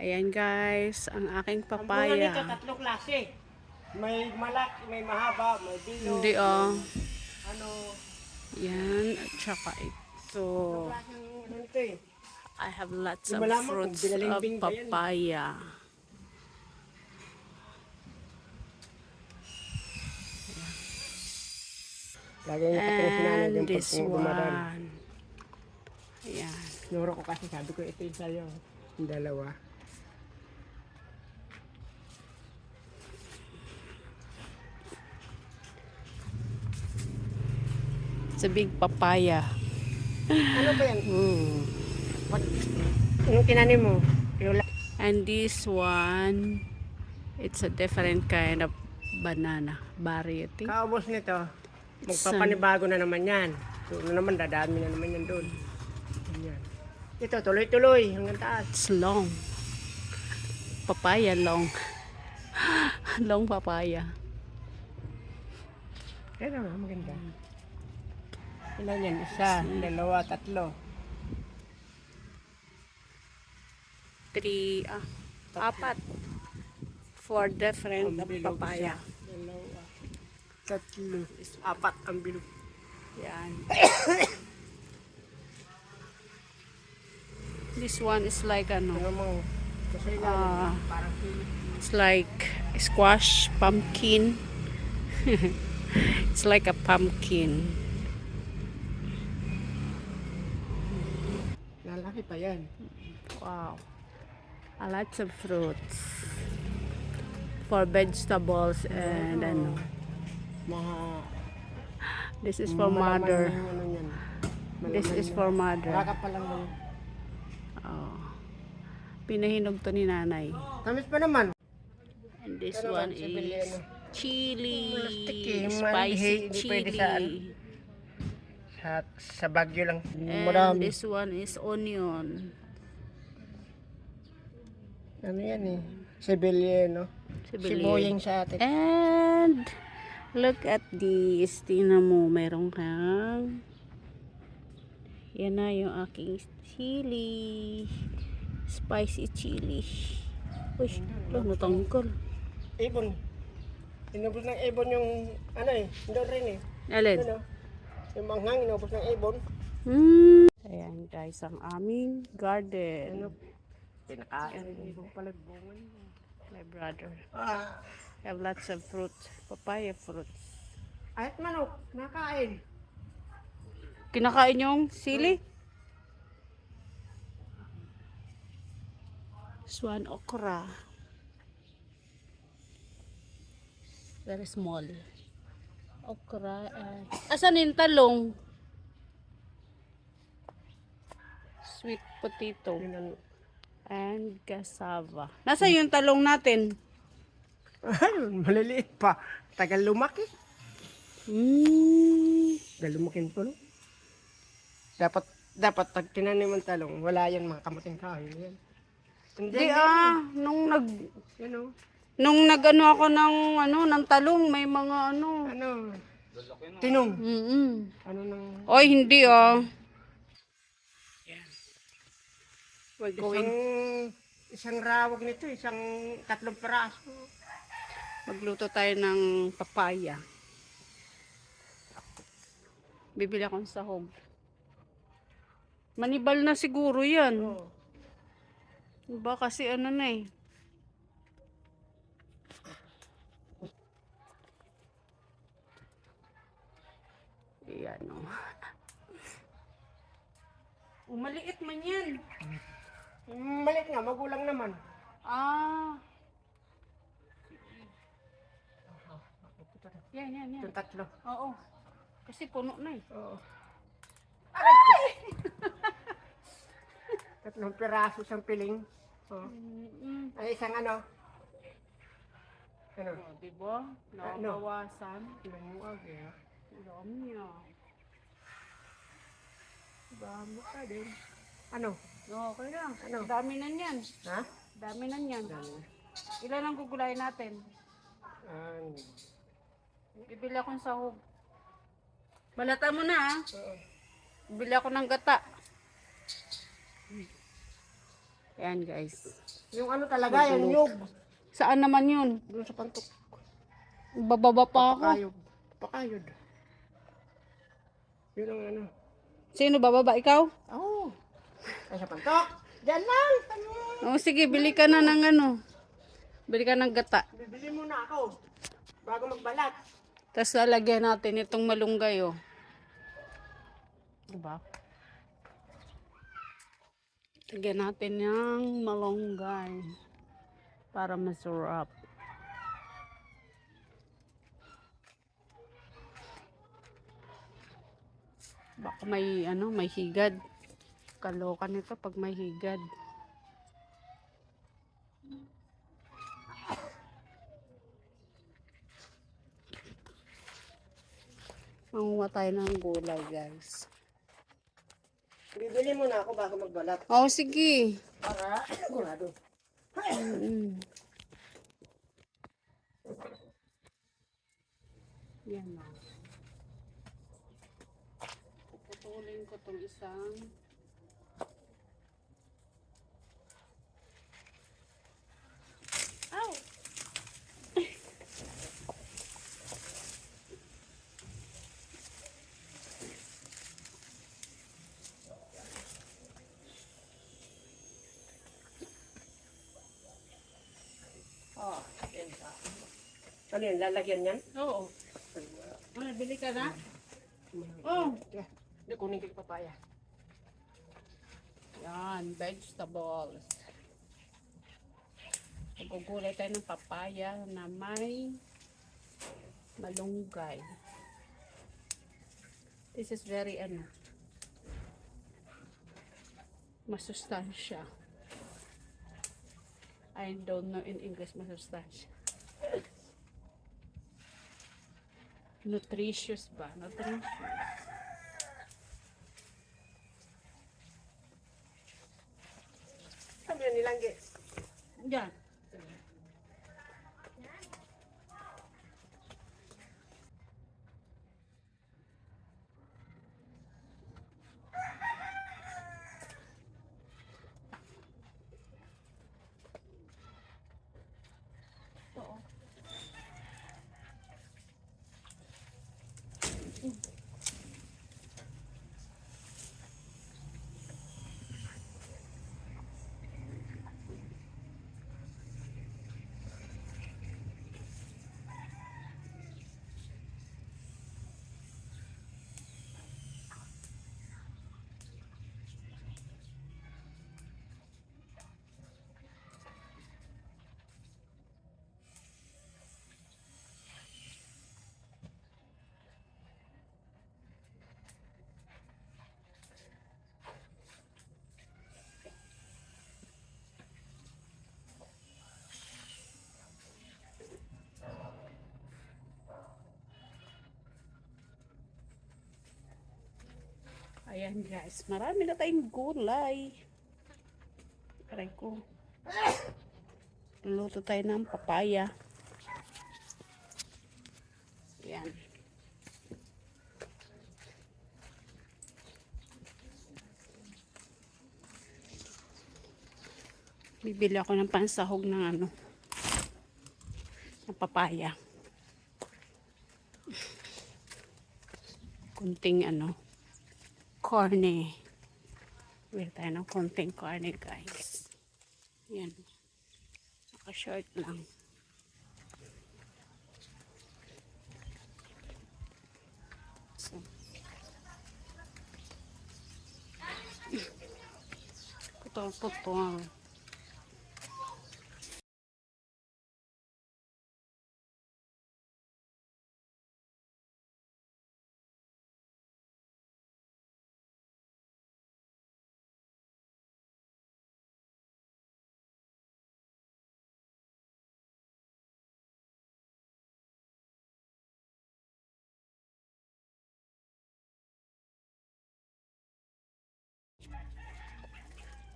Ayan guys, ang aking Ang bunga nito, papaya. tatlong klase. May malak, may mahaba, may bilog. Hindi oh. Ano, Yan, at saka ito. I have lots of fruits of papaya. And this one. Ayan. Nuro ko kasi sabi ko ito yung sa'yo. Dalawa. It's a big papaya. Ano ba yan? Mm. What? Anong kinanin mo? Lola. And this one, it's a different kind of banana variety. Kaubos nito. Magpapanibago na naman yan. So, ano naman, dadami na naman yan doon. Yan. Ito, tuloy-tuloy. Hanggang taas. It's long. Papaya long. long papaya. Kaya naman, maganda. Ilan yan? Isa, dalawa, tatlo. Three, ah, apat. Four different bilog papaya. isa, Dalawa, tatlo, apat ang bilog. Yan. This one is like ano, pilit. it's like squash, pumpkin. it's like a pumpkin. Pa yan. Wow. A lots of fruits. For vegetables and ano. Mga... This is for malaman mother. yung Ano yan. This is for mother. Baka pa lang. ano. Oh. Pinahinog to ni nanay. Tamis pa naman. And this Ano one is chili. Spicy chili. Ano. Sa, Baguio lang. And Marami. this one is onion. Ano yan eh. Sibilyen, no? Sibuyang sa atin. And look at this. Tingnan mo, meron kang yan na yung aking chili. Spicy chili. Uy, lo, natanggal. Ibon. Inubos ng ibon yung, ano eh, doon rin eh. Alin? Ano? Yung manghang, inubos ng ibon. Hmm. Ayan guys, ang aming garden. Ano? Pinakain ng ibon pala bunga niya. My brother. Ah, I have lots of fruits. Papaya fruits. ahit manok, nakain. Kinakain yung sili? Swan okra. Very small. Okra. And... Asan yung talong? Sweet potato. And cassava. Nasa yung talong natin? ayun, maliliit pa. Tagal lumaki. Hmm. Tagal lumakin po, no? Dapat, dapat pag tinanim ang talong, wala yan mga kamating kahoy. Yan. Hindi, Di ah, nung nag Yan o. nung nagano ako ng ano ng talong may mga ano. Ano? Tinong. Mm. Ano nang... Oy, hindi ah. We're Isang, going isang rawag nito, isang tatlong peraso. magluto tayo ng papaya. Bibili akong sahog. Manibal na siguro yan. Oo. Diba kasi ano na eh. Ayan o. Oh, maliit man yan. Mm, Maliit nga, magulang naman. Ah. Yan, yan, yan. Itong tatlo. Oo. Kasi puno na eh. Oo. Tatlong piraso isang piling. Oo. Mm-mm. Ay, isang ano? Ano? Oh, diba? Nakabawasan. Manuag eh. ah. Dami niya. Dami ka din. Ano? Okay lang. Ano? Dami na niyan. Ha? Dami na niyan. Dami. Ilan ang gugulayin natin? Ah, Bibili akong sahog. Malata mo na ah. oo. Bibili ako ng gata. Ayan guys. Yung ano talaga, yung nyug. Saan naman yun? Doon sa pantok. Bababa pa ako. Pakayod. Pakayod. Yun ang ano. Sino bababa? Ikaw? Oo. Oh. Ay, sa pantok. Diyan lang. Ano? O sige, bili ka na ng ano. Bili ka ng gata. Bibili muna ako. Bago magbalat. Tapos lalagyan natin itong malunggay oh. Diba? Lagyan natin yung malunggay. Para masarap. Baka may ano, may higad. Kaloka nito pag may higad. Manguha tayo ng gulay, guys. Bibili muna ako bago magbalat. Oh, sige. Para sigurado. Mm. Yan na. Puputulin ko tong isang Ow! Oh, ano yun, lalagyan yan? Oo. Ano, bili ka na? Oh. Kunin ko papaya. Yan, vegetables. Magugulay tayo ng papaya na may malunggay. This is very ano, masustansya. I don't know in English masustansya. Nutritious ba? Nutritious. Sabi Ayan guys, marami na tayong gulay. Aray ko. Luto tayo ng papaya. Ayan. Bibili ako ng pansahog ng ano, ng papaya. Kunting ano, corny. Bili tayo ng konting corny, guys. Yan. Naka-short lang. So. Putol-putol.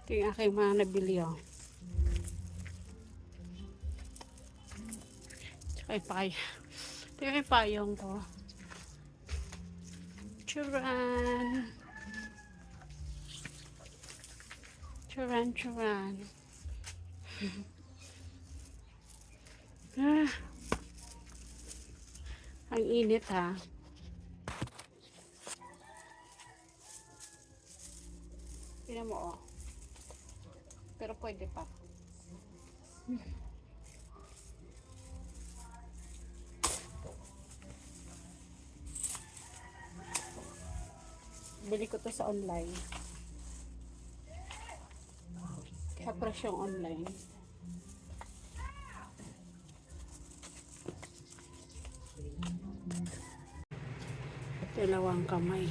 Ito yung aking mga nabili, oh. Tsaka yung paya. Ito yung payong ko. Churan! Charan, charan. ah. Ang init ha. Tingnan mo oh. Pero pwede pa. Bili ko to sa online. Sa presyong online. Dalawang kamay.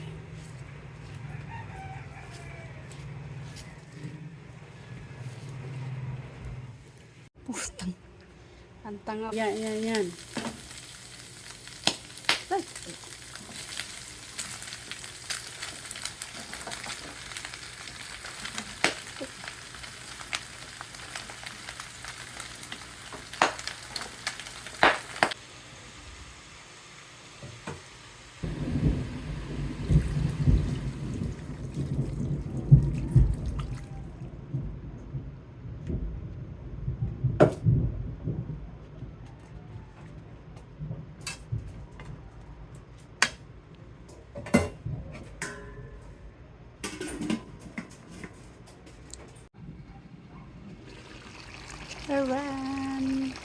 Ang tanga. Yan, yan, yan. Ayan.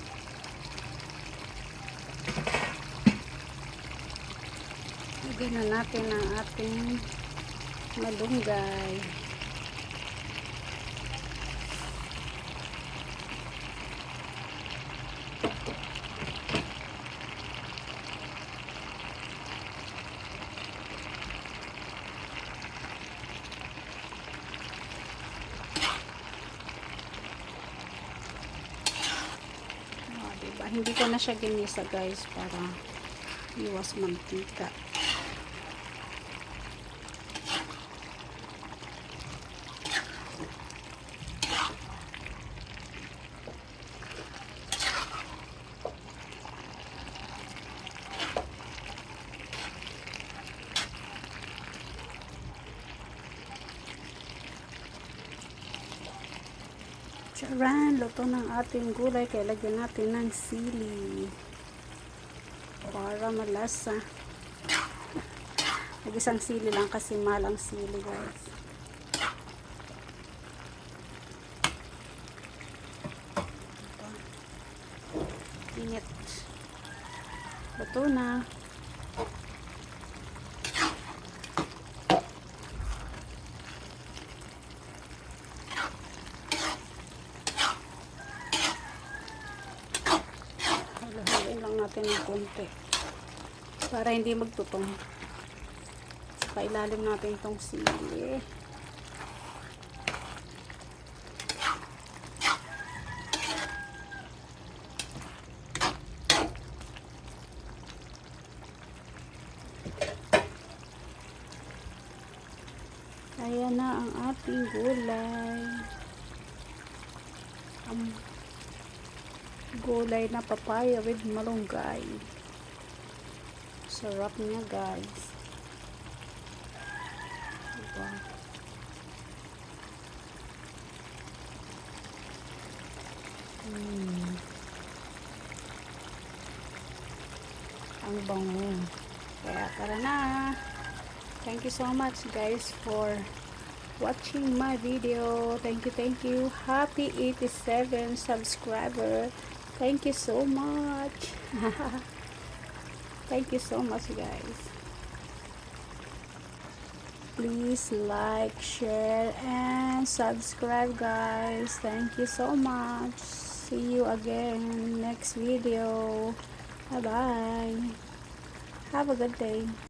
Lagyan na natin ang ating malunggay. Oh, diba? Hindi ko na siya ginisa guys para iwas mantika. Charan, luto ng ating gulay. Kaya lagyan natin ng sili. Para malasa. Nag-isang sili lang kasi malang sili guys. Init. Luto na. Natin ng konti. Para hindi magtutong. Saka ilalim natin itong sili. Ayan na ang ating gulay. Ang gulay na papaya with malunggay. Sarap niya guys. Diba? Mm. Ang bango. Kaya tara na. Thank you so much guys for watching my video. Thank you, thank you. Happy 87 subscriber. Thank you so much. thank you so much guys. Please like, share, and subscribe guys. Thank you so much. See you again next video. Bye bye. Have a good day.